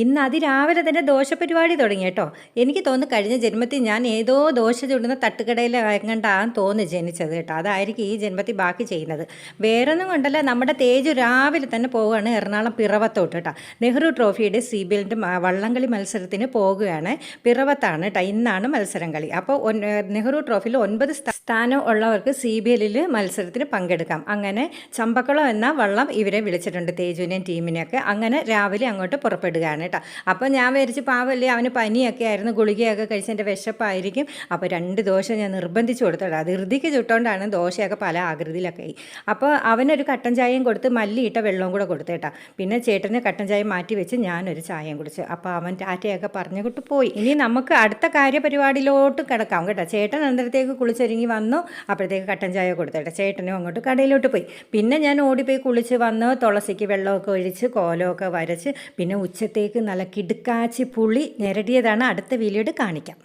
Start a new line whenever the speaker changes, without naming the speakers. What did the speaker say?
ഇന്ന് അതിരാവിലെ തന്നെ ദോശ പരിപാടി തുടങ്ങി കേട്ടോ. എനിക്ക് തോന്നുന്നു കഴിഞ്ഞ ജന്മത്തിൽ ഞാൻ ഏതോ ദോശ ചുടുന്ന തട്ടുകടയിൽ എങ്ങണ്ടാന്ന് തോന്നി ജനിച്ചത് കേട്ടോ. അതായിരിക്കും ഈ ജന്മത്തിൽ ബാക്കി ചെയ്യുന്നത്. വേറൊന്നും കൊണ്ടല്ല നമ്മുടെ തേജു രാവിലെ തന്നെ പോവുകയാണ് എറണാകുളം പിറവത്തോട്ട് കേട്ടോ. നെഹ്റു ട്രോഫിയുടെ സി ബി എല്ലിന്റെ വള്ളംകളി മത്സരത്തിന് പോകുകയാണ് പിറവത്താണ് കേട്ടോ. ഇന്നാണ് മത്സരം കളി. അപ്പോൾ നെഹ്റു ട്രോഫിയിൽ ഒൻപത് സ്ഥാനം ഉള്ളവർക്ക് സി ബി എല്ലിൽ മത്സരത്തിന് പങ്കെടുക്കാം. അങ്ങനെ ചമ്പക്കുളം എന്ന വള്ളം ഇവരെ വിളിച്ചിട്ടുണ്ട് തേജുവിനെയും ടീമിനെയൊക്കെ. അങ്ങനെ രാവിലെ അങ്ങോട്ട് പുറപ്പെടുകയാണ്. കേട്ടോ. അപ്പോൾ ഞാൻ വിചാരിച്ച് പാവല്ലേ അവന് പനിയൊക്കെ ആയിരുന്നു ഗുളികയൊക്കെ കഴിച്ചതിന്റെ വിശപ്പായിരിക്കും. അപ്പോൾ രണ്ട് ദോശ ഞാൻ നിർബന്ധിച്ച് കൊടുത്തോളാം ധൃതിക്ക് ചുട്ടോണ്ടാണ് ദോശയൊക്കെ പല ആകൃതിയിലൊക്കെ ആയി. അപ്പോൾ അവനൊരു കട്ടൻ ചായയും കൊടുത്ത് മല്ലിയിട്ട വെള്ളവും കൂടെ കൊടുത്തേട്ടാ പിന്നെ ചേട്ടന് കട്ടൻ ചായ മാറ്റി വെച്ച് ഞാനൊരു ചായയും കുടിച്ചു. അപ്പോൾ അവൻ ടാറ്റയൊക്കെ പറഞ്ഞു കൊണ്ട് പോയി. ഇനി നമുക്ക് അടുത്ത കാര്യപരിപാടിയിലോട്ട് കിടക്കാം കേട്ടോ. ചേട്ടൻ അന്നേരത്തേക്ക് കുളിച്ചൊരുങ്ങി വന്നു. അപ്പോഴത്തേക്ക് കട്ടൻ ചായ കൊടുത്തേട്ടാ ചേട്ടനും അങ്ങോട്ട് കടയിലോട്ട് പോയി. പിന്നെ ഞാൻ ഓടിപ്പോയി കുളിച്ച് വന്ന് തുളസിക്ക് വെള്ളമൊക്കെ ഒഴിച്ച് കോലമൊക്കെ വരച്ച് പിന്നെ ഉച്ചത്തേക്ക് നല്ല കിടുക്കാച്ചി പുളി ഞെരടിയതാണ് അടുത്ത വീഡിയോയിൽ കാണിക്കാം.